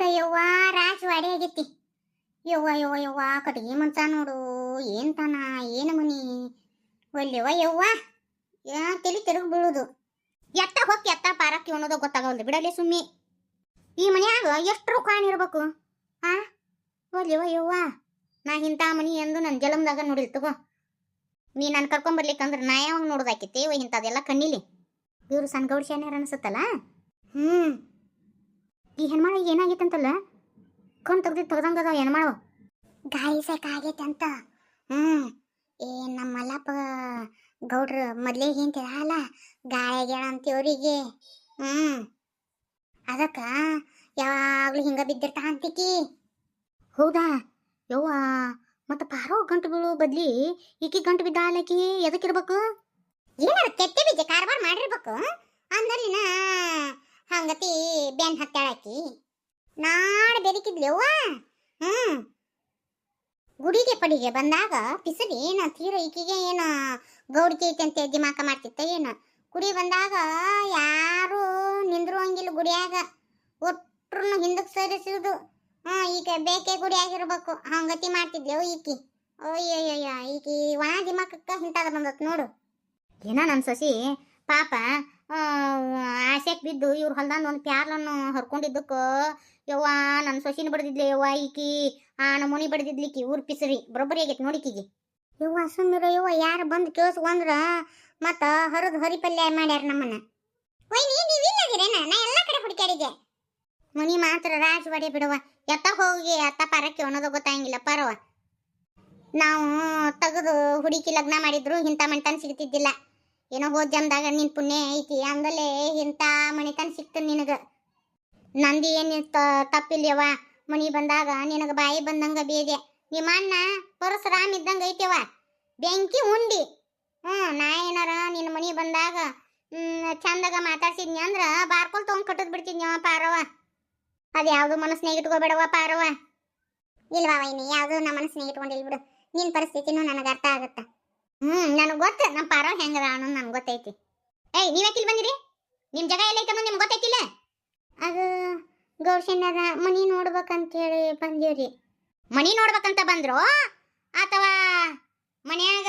ನೋಡ ಯವ್ವ ರಾಜವಾಡಿ ಆಗೈತಿ. ಯವ್ವ ಯವ್ವ ಯವ್ವ ಕಟ್ಗೆ ಮಂಚ ನೋಡು, ಏನ್ ತಾನ, ಏನು ಮನಿ ಒಲ್ಲೆವ ಯವ್ವ, ಯಾ, ತಲಿ ತಿರುಗಿ ಬೀಳುದು. ಎತ್ತ ಹೊಕ್ಕಿ ಎತ್ತ ಪಾರಕ್ಕಿ ಅನ್ನೋದು ಗೊತ್ತಾಗವಲ್ದು, ಬಿಡಲಿ ಸುಮ್ಮಿ. ಈ ಮನ್ಯಾಗ ಎಷ್ಟು ರೊಕ್ಕ ಇರ್ಬೇಕು ಆ? ಒಲ್ಲೆವ ಯವ್ವ, ನಾ ಇಂಥ ಮನಿ ಎಂದು ನನ್ನ ಜಲಮದಾಗ ನೋಡಿಲ್ ತಗೋ. ನೀ ನಾನು ಕರ್ಕೊಂಬರ್ಲಿಕ್ಕಂದ್ರೆ ನಾ ಯಾವಾಗ ನೋಡೋದಾಕಿತ್ತೇವ ಇಂಥದೆಲ್ಲ ಕಣ್ಣಿಲಿ? ಇವರು ಸಣ್ಣ ಶಾನ್ಯಾರ ಅನಿಸುತ್ತಲ್ಲ? ಹ್ಮ್. ಈ ಹೆಣ್ಮಳಿಗೆ ಏನಾಗಿತ್ತಂತಲ್ಲ ಕಣ್ ತೆಗ್ದು ತೆಗ್ದಂಗದ ಹೆಣ್ಮಳು ಗಾಳಿ ಅಂತ ಹ್ಮ್. ಏ ನಮ್ಮ ಮಲ್ಲಪ್ಪ ಗೌಡ್ರ ಮೊದ್ಲೇ ಹಿಂತಿರಲ್ಲ ಗಾಳಿ ಅಂತೀವ್ರಿಗೆ. ಹ್ಞೂ ಅದಕ್ಕ ಯಾವಾಗಲೂ ಹಿಂಗ ಬಿದ್ದಿರ್ತಾ ಅಂತಿಕಿ. ಹೌದಾ? ಯವ್ವ, ಮತ್ತು ಪಾರೋ ಗಂಟು ಬೀಳು ಬದ್ಲಿ ಈಕಿ ಗಂಟು ಬಿದ್ದಾಲಕಿ ಎದಕ್ಕಿರ್ಬೇಕು ಏನಾರ ಕೆಟ್ಟ ಬೀಜ ಕಾರ್ಬಾರ್ ಮಾಡಿರ್ಬೇಕು ಅಂದಲ್ಲಿನ ಹಂಗತಿ ಬೆನ್ ಹತ್ತಾಳಕಿ ನಾಡ ಬೆದಕಿದ್ಲೆವ್ವ ಹ್ಮ್. ಗುಡಿಗೆ ಪಡಿಗೆ ಬಂದಾಗ ಪಿಸರಿ ಏನ ತೀರ ಈಕಿಗೆ ಏನ ಗೌಡಿಕೆ ಐತೆ ಅಂತ ದಿಮಾಕ ಮಾಡ್ತಿತ್ತ ಏನ? ಗುಡಿ ಬಂದಾಗ ಯಾರು ನಿಂದ್ರು ಹಂಗಿಲ್ಲ ಗುಡಿಯಾಗ. ಒಟ್ರು ಹಿಂದಕ್ಕೆ ಸರಿಸುದು ಹ್ಞೂ ಈಗ ಬೇಕೆ ಗುಡಿ ಆಗಿರ್ಬೇಕು. ಹಂಗತಿ ಮಾಡ್ತಿದ್ಲೆವು ಈಕಿ. ಅಯ್ಯಯ್ಯಯ್ಯ, ಈಕಿ ಒಣ ದಿಮಾಕಕ್ಕ ಹಿಂತಾಗ ಬಂದತ್ ನೋಡು. ಏನ ನಮ್ಮ ಸೊಸಿ? ಪಾಪ ಆಸೆಕ್ ಬಿದ್ದು ಇವ್ರ ಹೊಲ್ದಾನ ಒಂದು ಪ್ಯಾರ್ಲನ್ನು ಹರ್ಕೊಂಡಿದ್ದಕ್ಕೆ, ಯವ್ವ ನನ್ನ ಸೊಸಿನ ಬಡ್ದಿದ್ಲಿ, ಯವ್ವ ಈಕಿ, ಆ ನಮೂನಿ ಬಡ್ದಿದ್ಲಿಕ್ಕಿ ಊರ್ ಪಿಸರಿ ಬರೋಬ್ಬರಿ ಆಗೈತೆ ನೋಡಿಕಿಗೆ ಯವ್ವ ಸುಮ್ಮನೆ ಯವ್ವ ಯಾರು ಬಂದು ಕೇಳಿಸ್ಕೊಂಡ್ರ ಮತ್ತ ಹರಿದು ಹರಿಪಲ್ಯ ಮಾಡ್ಯಾರ ನಮ್ಮನ್ನ. ವೈನಿ ನೀವು ಇಲ್ಲದಿರೇನ ನಾ ಎಲ್ಲ ಕಡೆ ಹುಡುಕಾಡಿದೆ ಮುನಿ ಮಾತ್ರ ರಾಜವಾಡಿ ಬಿಡುವ ಎತ್ತ ಹೋಗಿ, ಅತ್ತ ಪಾರಕ್ಕೆ ಅನ್ನೋದು ಗೊತ್ತಾಗಿಲ್ಲ ಪರವ ನಾವು ತೆಗೆದು ಹುಡುಕಿ ಲಗ್ನ ಮಾಡಿದ್ರು, ಇಂಥ ಮಂಟನ್ ಸಿಗ್ತಿದ್ದಿಲ್ಲ. ಏನೋ ಹೋದ್ ಜಮ್ದಾಗ ನಿನ್ ಪುಣ್ಯ ಐತಿ ಅಂದಲೆ ಇಂಥ ಮಣಿತನ ಸಿಕ್ತ ನಿನಗ. ನಂದಿ ಏನು ತಪ್ಪಿಲ್ಯವ ಮಣಿ ಬಂದಾಗ ನಿನಗ ಬಾಯಿ ಬಂದಂಗ ಬೇದೆ. ನಿಮ್ಮ ಅಣ್ಣ ಪರಶುರಾಮ್ ಇದ್ದಂಗ ಐತೆವ ಬೆಂಕಿ ಉಂಡಿ. ಹ್ಞೂ ನಾ ಏನಾರ ನಿನ್ನ ಮನಿ ಬಂದಾಗ ಚಂದಾಗ ಮಾತಾಡ್ಸಿದ್ನಿ ಅಂದ್ರ ಬಾರ್ಕೊಲ್ ತಗೊಂಡ್ ಕಟ್ಟದ್ ಬಿಡ್ತಿದ್ನವ ಪಾರವ ಅದು ಯಾವುದು ಮನಸ್ಸಿನಾಗ ಇಟ್ಕೋಬೇಡವ ಪಾರವ ಇಲ್ವಾ ವೈನಿ, ಯಾವುದು ನಮ್ಮ ಮನಸ್ಸಿನಾಗ ಇಟ್ಕೊಂಡಿಲ್ ಬಿಡು. ನಿನ್ ಪರಿಸ್ಥಿತಿನೂ ನನಗೆ ಅರ್ಥ ಆಗುತ್ತ. ಹ್ಮ್, ನನಗೆ ಗೊತ್ತು. ನಮ್ಮ ಪಾರೋ ಹೆಂಗದ ಅನ್ನೋದು ನನಗೆ ಗೊತ್ತೈತಿ. ಏಯ್ ನೀವ್ಯಾಕಿಲ್ ಬಂದಿರಿ? ನಿಮ್ಮ ಜಾಗ ಎಲ್ಲೈತೆ ಅನ್ನೋದು ನಿಮ್ಗೆ ಗೊತ್ತೈತಿಲ್ಲ? ಅದು ಗೌರ್ಷಣ್ಣರ ಮನಿ ನೋಡ್ಬೇಕಂತೇಳಿ ಬಂದೀವ್ರಿ. ಮನಿ ನೋಡ್ಬೇಕಂತ ಬಂದ್ರು? ಅಥವಾ ಮನ್ಯಾಗ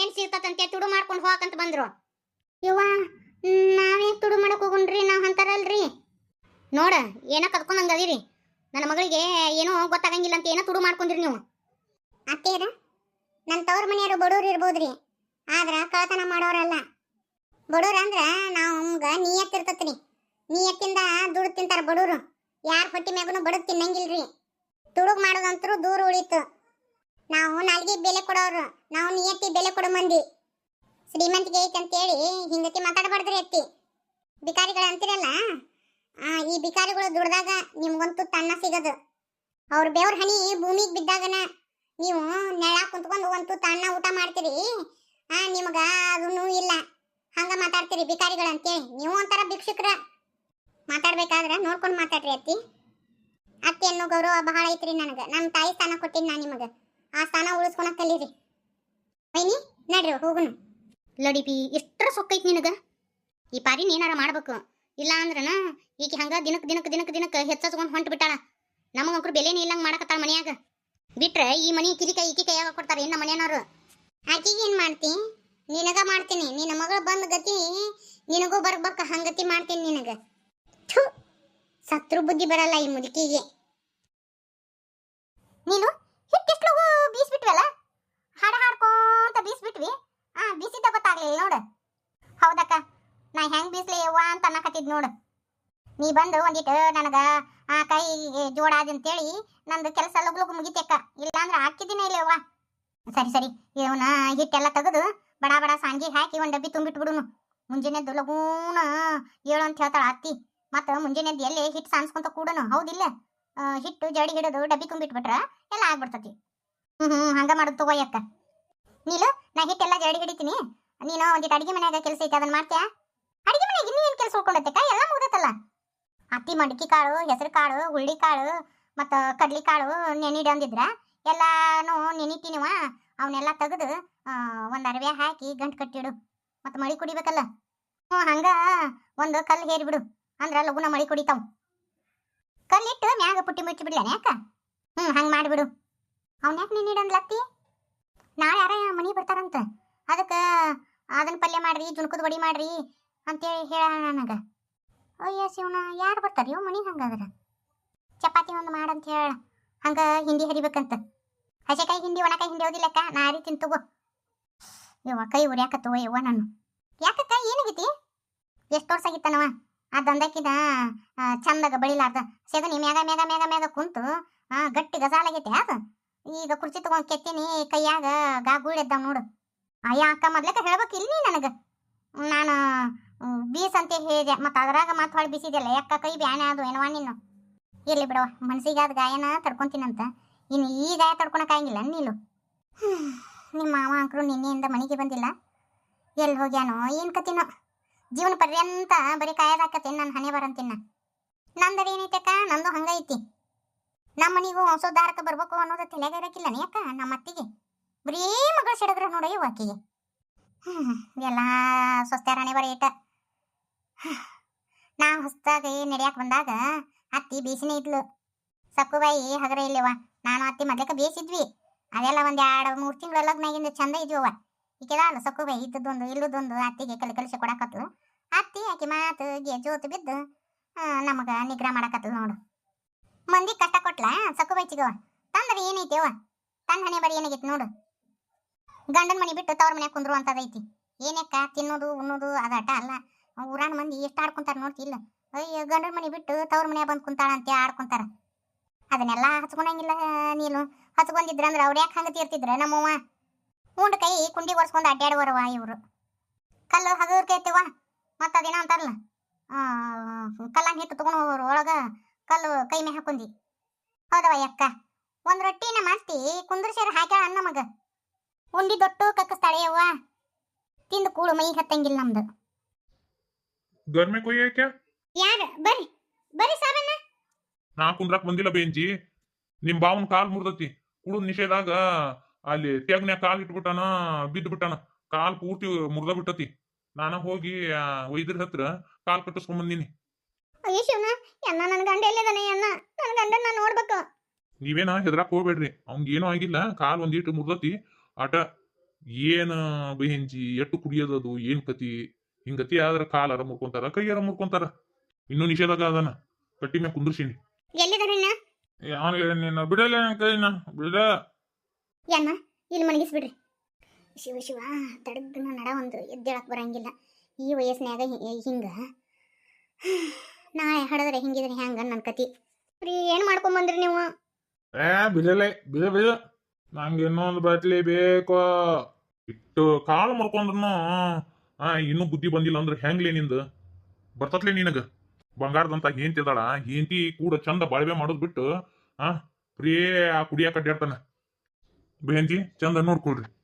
ಏನ್ ಸಿಗ್ತದಂತೆ ತುಡು ಮಾಡ್ಕೊಂಡು ಹೋಗಕಂತ ಬಂದ್ರು? ಯವ್ವ ನಾವೇ ತುಡು ಮಾಡಕ್ ಹೋಗುಣ್ರಿ? ನಾವ್ ಅಂತಾರಲ್ರಿ. ನೋಡ, ಏನೋ ಕದ್ಕೊಂಡಂಗದಿರಿ ನನ್ನ ಮಗಳಿಗೆ ಏನೋ ಗೊತ್ತಾಗಂಗಿಲ್ಲ ಅಂತ ಏನೋ ತುಡು ಮಾಡ್ಕೊಂಡ್ರಿ ನೀವು. ಅತ್ತೇರ? ನನ್ನ ತವ್ರ ಮನೆಯವರು ಬಡವ್ರು ಇರ್ಬೋದ್ರಿ. ಆದ್ರ ಕಳತನ ಮಾಡೋರಲ್ಲ. ಬಡವ್ರ ಅಂದ್ರ ನಮ್ಗ ನಮ್ಗೆ ನೀಯತ್ತಿರ್ತತ್ರಿ ನಿಯತ್ತಿಂದ ದುಡ್ಡು ತಿಂತಾರ ಬಡವ್ರು. ಯಾರ ಹೊಟ್ಟಿ ಮ್ಯಾಗನು ಬಡದ್ ತಿನ್ನಂಗಿಲ್ರಿ. ತುಡುಗ್ ಮಾಡೋದಂತರೂ ದೂರ ಉಳಿತು. ನಾವು ನಾಲ್ಗೆ ಬೆಲೆ ಕೊಡೋರು. ನಾವು ನಿಯತ್ತಿ ಬೆಲೆ ಕೊಡೋ ಮಂದಿ. ಶ್ರೀಮಂತಿಗೆ ಐತೆ ಅಂತೇಳಿ ಹಿಂಗತಿ ಮಾತಾಡಬಾರ್ದ್ರಿ ಅತ್ತಿ. ಬಿಕಾರಿಗಳು ಅಂತಿರಲ್ಲ? ಈ ಬಿಕಾರಿಗಳು ದುಡ್ದಾಗ ನಿಮ್ಗಂತೂ ತನ್ನ ಸಿಗದು. ಅವ್ರ ಬೆವ್ರ ಹನಿ ಭೂಮಿಗೆ ಬಿದ್ದಾಗನ ನೀವು ನೆಳ ಕುಂತ್ಕೊಂಡು ಒಂದು ತಣ್ಣ ಊಟ ಮಾಡ್ತೀರಿ? ಆ ನಿಮಗ ಅದನ್ನು ಇಲ್ಲ. ಹಂಗ ಮಾತಾಡ್ತೀರಿ ಬಿಕಾರಿಗಳು ಅಂತೇಳಿ. ನೀವು ಒಂಥರ ಭಿಕ್ಷುಕ್ರ. ಮಾತಾಡ್ಬೇಕಾದ್ರೆ ನೋಡ್ಕೊಂಡು ಮಾತಾಡ್ರಿ ಅತ್ತಿ. ಅತ್ತಿ ಅನ್ನೋ ಗೌರವ ಬಹಳ ಐತ್ರಿ ನನಗೆ. ನಮ್ಮ ತಾಯಿ ಸ್ಥಾನ ಕೊಟ್ಟಿನಿ ನಾ ನಿಮಗೆ. ಆ ಸ್ಥಾನ ಉಳಿಸ್ಕೊಳಕ್ ಕಲೀರಿ. ಬೈನಿ ನಡ್ರಿ ಹೋಗುನು. ಲಡಿಪಿ ಎಷ್ಟರ ಸೊಕ್ಕೈತಿ ನಿನಗ. ಈ ಪಾರಿ ಏನಾರ ಮಾಡ್ಬೇಕು. ಇಲ್ಲ ಅಂದ್ರನ ಈಕೆ ಹಂಗ ದಿನಕ್ಕೆ ದಿನಕ್ಕೆ ದಿನಕ್ಕೆ ದಿನಕ್ಕೆ ಹೆಚ್ಚಸ್ಕೊಂಡ್ ಹೊಂಟ್ ಬಿಟ್ಟಾಳ. ನಮಗಂಕ್ರು ಬೆಲೆನೇ ಇಲ್ಲಂಗೆ ಮಾಡಕತ್ತಾಳ ಮನ್ಯಾಗ. ಬಿಟ್ರೆ ಈ ಮನೆ ಕಿರಿಕಾಯಿ ಈಕಿ ಕೈಯಾಗ ಕೊಡ್ತಾರೆ ಇನ್ನ ಮನೆಯವರು? ಆಕಿಗೆ ಏನ್ ಮಾಡ್ತಿ? ನಿನಗ ಮಾಡ್ತೀನಿ. ನಿನ್ನ ಮಗಳು ಬಂದ ಗತಿ, ನಿನಗೂ ಬರ್ಬೇಕ ಹಂಗತಿ ಮಾಡ್ತೀನಿ ನಿನಗ. ಸತ್ರು ಬುದ್ಧಿ ಬರಲ್ಲ ಈ ಮುದುಕಿಗೆ. ನೀನು ಹಿಟ್ಟಿಷ್ಟು ಬೀಸ್ಬಿಟ್ವಲ್ಲ? ಹಾಡ ಹಾಡ್ಕೊಂತ ಬೀಸ್ಬಿಟ್ವಿ. ಆ, ಬೀಸಿದ್ದ ಗೊತ್ತಾಗ್ಲಿಲ್ಲ ನೋಡು. ಹೌದಕ್ಕ, ನಾ ಹೆಂಗ್ ಬೀಸ್ಲಿ ಯವ್ವ ಅಂತ ಅನ್ನಕತ್ತಿದ್ ನೋಡು. ನೀ ಬಂದು ಒಂದಿಟ್ಟು ನನಗ ಆ ಕೈ ಜೋಡ ಜೋಡಾದ ಅಂತೇಳಿ ನಂದು ಕೆಲಸ ಲಗು ಲಗು ಇಲ್ಲಾಂದ್ರ ಇಲ್ಲಾಂದ್ರೆ ಹಾಕಿದ್ದೀನಿ ಇಲ್ಲವ್ವ ಸರಿ ಸರಿ. ಇವನ ಹಿಟ್ಟೆಲ್ಲ ತೆಗೆದು ಬಡ ಬಡ ಸಾಂಗಿ ಹಾಕಿ ಒಂದ್ ಡಬ್ಬಿ ತುಂಬಿಟ್ಬಿಡುನು ಮುಂಜಾನೆದ್ದು ಲಗೂನ ಏಳು ಅಂತ ಹೇಳ್ತಾಳ ಅತ್ತಿ. ಮತ್ತ ಮುಂಜಾನೆದ್ದು ಎಲ್ಲಿ ಹಿಟ್ಟು ಸಾನ್ಸ್ಕೊಂತ ಕೂಡನು. ಹೌದಿಲ್ಲ? ಹಿಟ್ಟು ಜಡಿ ಹಿಡಿದು ಡಬ್ಬಿ ತುಂಬಿಟ್ಬಿಟ್ರೆ ಎಲ್ಲ ಆಗ್ಬಿಡ್ತತಿ. ಹ್ಞೂ ಹ್ಮ್, ಹಂಗ ಮಾಡೋದು ತಗೋಯಕ್ಕ ನೀಲು, ನಾ ಹಿಟ್ಟೆಲ್ಲ ಜಡಿ ಹಿಡಿತೀನಿ. ನೀನು ಒಂದಿಟ್ಟು ಅಡಿಗೆ ಮನ್ಯಾಗ ಕೆಲಸ ಐತೆ ಅದನ್ನ ಮಾಡ್ತೀಯಾ? ಅಡಿಗೆ ಮನೆಯಾಗ ಇನ್ನೂ ಏನ್ ಕೆಲಸ ಉಳ್ಕೊಂಡೈತಕ್ಕ ಎಲ್ಲ ಮುಗ್ದೈತಲ್ಲ? ಹತ್ತಿ ಮಡಕಿ ಕಾಳು, ಹೆಸರು ಕಾಳು, ಹುಳ್ಳಿ ಕಾಳು, ಮತ್ತು ಕಡ್ಲಿ ಕಾಳು ನೆನಿಡಿ ಅಂದಿದ್ರೆ ಎಲ್ಲಾನು ನೆನಿತೀನಿವ ಅವನ್ನೆಲ್ಲ ತೆಗೆದು ಒಂದು ಅರವೆ ಹಾಕಿ ಗಂಟು ಕಟ್ಟಿಡು. ಮತ್ತು ಮಳಿ ಕುಡಿಬೇಕಲ್ಲ? ಹ್ಞೂ ಹಂಗೆ ಒಂದು ಕಲ್ಲು ಹೇರಿಬಿಡು. ಅಂದ್ರ ಲಗುನ ಮಳಿ ಕುಡಿತಾವ್. ಕಲ್ಲಿಟ್ಟು ಮ್ಯಾಗ ಪುಟ್ಟಿ ಮುಚ್ಚಿ ಬಿಡ್ಲೇನೆ ಯಾಕ? ಹ್ಞೂ ಹಂಗೆ ಮಾಡಿಬಿಡು. ಅವ್ನ ಯಾಕೆ ನೀನ್ ಇಡಂದ್ಲತ್ತಿ ನಾಳೆ ಯಾರ ಮನೆ ಬರ್ತಾರಂತ? ಅದಕ್ಕೆ ಅದನ್ನ ಪಲ್ಯ ಮಾಡ್ರಿ, ಜುಣ್ಕದ ವಡಿ ಮಾಡ್ರಿ ಅಂತೇಳಿ ಹೇಳ ನನಗ. ಅಯ್ಯ ಶಿವನ ಯಾರು ಬರ್ತಾರೆ? ಇವ್ ಮನಿ ಹಂಗಾದ್ರೆ? ಚಪಾತಿ ಒಂದು ಮಾಡಂತ ಹೇಳ. ಹಂಗ ಹಿಂಡಿ ಹರಿಬೇಕಂತ. ಹಸೆಕಾಯಿ ಹಿಂಡಿ ಒಣಕಾಯಿ ಹಿಂಡಿ ಓದಿಲ್ಲಕ್ಕ ನಾ ತಿನ್ ತಿಂತಗೋ ಯವ್ವ, ಕೈ ಉರಿಯಾಕತ್ತವ ಯವ್ವ ನಾನು. ಯಾಕಕ್ಕ, ಏನಾಗೈತಿ? ಎಷ್ಟು ವರ್ಷ ಆ ದಂದಕ್ಕಿದ ಚಂದಾಗ ಬಳಿಲಾರ್ದ ಸೆಗಣಿ ಮ್ಯಾಗ ಮ್ಯಾಗ ಮ್ಯಾಗ ಮ್ಯಾಗ ಕುಂತು ಗಟ್ಟಿ ಗಜಾಲಾಗೈತಿ ಅದು? ಈಗ ಕುರ್ಚಿ ತಗೊಂಡ್ ಕೆತ್ತಿನಿ, ಕೈಯಾಗ ಗಾಗುಳ್ ಎದ್ದಾವ್ ನೋಡು. ಅಯ್ಯ, ಅಕ್ಕ, ಮೊದ್ಲಕ್ಕ ಹೇಳ್ಬೇಕು ಇಲ್ಲಿ ನನಗೆ? ನಾನು ಬೀಸ್ ಅಂತ ಹೇಳಿದೆ. ಮತ್ತೆ ಅದ್ರಾಗ ಮತ್ತೆ ಹೊಳ್ ಬಿಸಿದೆಲ್ಲ ಯಾಕ ಕೈ ಬ್ಯಾಣೆ ಅದು ಏನವಾ ನೀನು? ಇರ್ಲಿ ಬಿಡವ ಮನ್ಸಿಗೆ ಅದ್ ಗಾಯನ ತಡ್ಕೊಂತೀನಂತ. ಇನ್ನು ಈ ಗಾಯ ತಡ್ಕೊಳಕ್ಕಾಗಿಲ್ಲ ನೀನು? ನಿಮ್ಮ ಮಾವ ಅಂಕರು ನಿನ್ನೆಯಿಂದ ಮನೆಗೆ ಬಂದಿಲ್ಲ. ಎಲ್ಲಿ ಹೋಗ್ಯಾನೋ, ಏನ್ ಕತಿನೋ ಜೀವನ ಪರ್ಯಂತ ಬರೀ ಕಾಯದಾಕತ್ತೇನೆ ನಾನು ಹಣೆ ಬರಂತೀನ ನಂದರ ಏನೈತಕ್ಕ ನಂದು ಹಂಗೈತಿ ನಮ್ಮ ಮನಿಗೂ ಹೊಸ ದಾರಕ್ಕೆ ಬರ್ಬೇಕು ಅನ್ನೋದು ತಲೆಗೆ ಇರಕ್ಕಿಲ್ಲ ಯಾಕ? ನಮ್ಮ ಅತ್ತಿಗೆ. ಬರೀ ಮಗಳು ಸಿಡದ್ರ ನೋಡಿ ವಾಕಿಗೆ ಹ್ಮ್, ಎಲ್ಲ ಸ್ವಸ್ಥ ಇಟ್ಟ ನಾ ಹೊಸ್ದಾಗಿ ನಡೆಯಕ್ಕೆ ಬಂದಾಗ ಅತ್ತಿ ಬೀಸಿನ ಇದ್ಲು. ಸಕ್ಕುಬಾಯಿ ಹಗರ ಇಲ್ಲವ ನಾನು ಅತ್ತಿ ಮೊದ್ಲಕ್ಕ ಬೇಸಿದ್ವಿ. ಅದೆಲ್ಲ ಒಂದ್ ಎರಡು ಮೂರು ತಿಂಗಳ ಲಗ್ನಾಗಿಂದ ಚಂದ ಇದ್ವವ ಈಕೆದ ಅಲ್ಲ ಸಕ್ಕುಬಾಯಿ ಇದ್ದದೊಂದು ಇಲ್ಲದೊಂದು ಅತ್ತಿಗೆ ಕಲಿ ಕಲಿಸಿ ಕೊಡಕತ್ಲು. ಅತ್ತಿ ಆಕಿ ಮಾತು ಗೆ ಜೋತು ಬಿದ್ದು ನಮಗ ನಿಗ್ರಹ ಮಾಡಕತ್ಲು ನೋಡು. ಮಂದಿ ಕಷ್ಟ ಕೊಟ್ಲ ಸಕ್ಕುಬಾಯಿ ಚಿಗವ ತಂದ್ರೆ ಏನೈತಿ ಅವ ತನ್ನ ಹಣೆ ಬರಿ ಏನಾಗೈತಿ ನೋಡು. ಗಂಡನ ಮನೆ ಬಿಟ್ಟು ತವ್ರ ಮನೆ ಕುಂದ್ರು ಅಂತದೈತಿ. ಏನಕ್ಕ ತಿನ್ನೋದು ಉಣ್ಣೋದು ಅದಾಟ ಅಲ್ಲ. ಊರಾಣ ಮಂದಿ ಎಷ್ಟು ಆಡ್ಕೊಂತಾರ ನೋಡ್ತಿಲ್ಲ ಅಯ್ಯ, ಗಂಡನ ಮನೆ ಬಿಟ್ಟು ತವ್ರ ಮನೆ ಬಂದು ಕುಂತಾಳ ಅಂತ ಆಡ್ಕೊಂತಾರ. ಅದನ್ನೆಲ್ಲ ಹಚ್ಕೊಳಂಗಿಲ್ಲ ನೀನು. ಹಚ್ಕೊಂಡಿದ್ರ ಅಂದ್ರೆ ಅವ್ರ ಯಾಕೆ ಹಂಗ ತೀರ್ತಿದ್ರ ನಮ್ಮವ್ವ? ಉಂಡ್ ಕೈ ಕುಂಡಿ ಒರ್ಸ್ಕೊಂಡು ಅಡ್ಡಾಡುವರವ ಇವರು. ಕಲ್ಲು ಹಗರ್ ಕೇಳ್ತೀವ ಮತ್ತೆ ಅದೇನೋ ಅಂತಾರಲ್ಲ. ಆ ಹಿಟ್ಟು ತಗೊಂಡು ಹೋಗೋರು ಒಳಗ ಕಲ್ಲು ಕೈ ಮೇ ಹಾಕೊಂಡಿ. ಹೌದವ ಅಕ್ಕ ಒಂದು ರೊಟ್ಟಿನ ಮಾಡ್ತಿ ಕುಂದ್ರಸೇರ ಹಾಕ್ಯಾಳ ಅನ್ನ ಮಗ. ಉಂಡಿ ದೊಟ್ಟು ಕಕ್ಕಸ್ತಾಳೆ ತಿಂದು ಕೂಳು ಮೈ ಹತ್ತಂಗಿಲ್ಲ ನಮ್ದು. घर में कोई है क्या ಯಾರ ಬರ್ರಿ ಬರ್ರಿ ಸಾಬಣ್ಣ ನಾ ಕುಂದ್ರಾಕ್ ಬಂದಿಲ್ಲ ಬೇಂಜಿ ನಿಮ್ ಬಾವನ್ ಕಾಲ್ ಮುರ್ದತಿ ಕುಡಿದ್ ನಿಷೇಧಾಗ ಅಲ್ಲಿ ತೆಗ್ನ್ಯಾಗ ಕಾಲ್ ಇಟ್ಬಿಟ್ಟಾನ ಬಿದ್ದು ಬಿಟ್ಟಾನ ಕಾಲ್ ಪೂರ್ತಿ ಮುರ್ದ ಬಿಟ್ಟತಿ ನಾನ ಹೋಗಿ ಆ, ವೈದ್ಯರ ಹತ್ರ ಕಾಲ್ ಕಟ್ಟಿಸ್ಕೊಂಡ್ ಬಂದೀನಿ ಅಯ್ಯೋ ಶಿವನ ಅಣ್ಣ ನನ್ನ ಗಂಡ ಎಲ್ಲಿದಾನೆ ಅಣ್ಣ ನನ್ನ ಗಂಡ ನಾನು ನೋಡ್ಬೇಕು ನೀವೇನ ಹೆದರಾಕ್ ಹೋಗ್ಬೇಡ್ರಿ ಅವ್ನ್ಗ್ ಏನೂ ಆಗಿಲ್ಲ ಕಾಲ್ ಒಂದಿಟ್ಟು ಮುರ್ದತಿ ಆಟ ಏನ ಬೇಂಜಿ ಎಟ್ಟು ಕುಡಿಯೋದದು ಏನ್ ಕತಿ ಹಿಂಗತಿ ಆದ್ರ ಕಾಲರ ಮುರ್ಕೊಂತಾರ ಕೈಯಾರ ಮುರ್ಕೊಂತಾರ ಇನ್ನೂ ನಿಷೇಧಾಗ ಅದನ್ನ ಕಟ್ಟಿ ಮ್ಯಾಗ ಕುಂದ್ರಸಿನಿ. ಎಲ್ಲಿದಾನೆ ಅಣ್ಣ ಅವನಿಗೆ ನಿನ್ನ ಬಿಡಲ್ಲ ಕೈನ ಬಿಡ. ಅಣ್ಣ ಇಲ್ಲಿ ಮಲಗಿಸ್ಬಿಡ್ರಿ. ಶಿವ ಶಿವ ತಡಗ್ನ ನಡ ಒಂದು ಎದ್ದೇಳಕ್ ಬರಂಗಿಲ್ಲ. ಈ ವಯಸ್ಸಿನಾಗ ಹಿಂಗ. ನಾ ಹಡದ್ರೆ ಹಿಂಗಿದ್ರೆ ಹೆಂಗ ನನ್ನ ಕತಿ. ರೀ ಏನು ಮಾಡ್ಕೊಂಬಂದ್ರಿ ನೀವು? ಏ ಬಿಡಲೆ ಬಿಡ ಬಿಡ. ನಂಗೆ ಇನ್ನೊಂದು ಬಾಟ್ಲಿ ಬೇಕು. ಇಟ್ಟು ಕಾಳು ಮರ್ಕೊಂಡ್ರು ಆ, ಇನ್ನೂ ಬುದ್ಧಿ ಬಂದಿಲ್ಲ ಅಂದ್ರೆ ಹೆಂಗ್ಲೇ ನಿಂದು? ಬರ್ತತ್ಲೆ ನಿನಗ? ಬಂಗಾರದಂತ ಹೆಂಡತಿ ಇದ್ದಾಳ ಹೆಂಡತಿ ಕೂಡ ಚಂದ ಬಾಳ್ವೆ ಮಾಡೋದ್ ಬಿಟ್ಟು, ಆ ಪ್ರಿಯೇ ಆ ಕುಡಿಯಾಕ ಅಡ್ಡಾಡ್ತಾನ ಬೇಂತಿ ಚಂದ ನೋಡ್ಕೊಳ್ರಿ.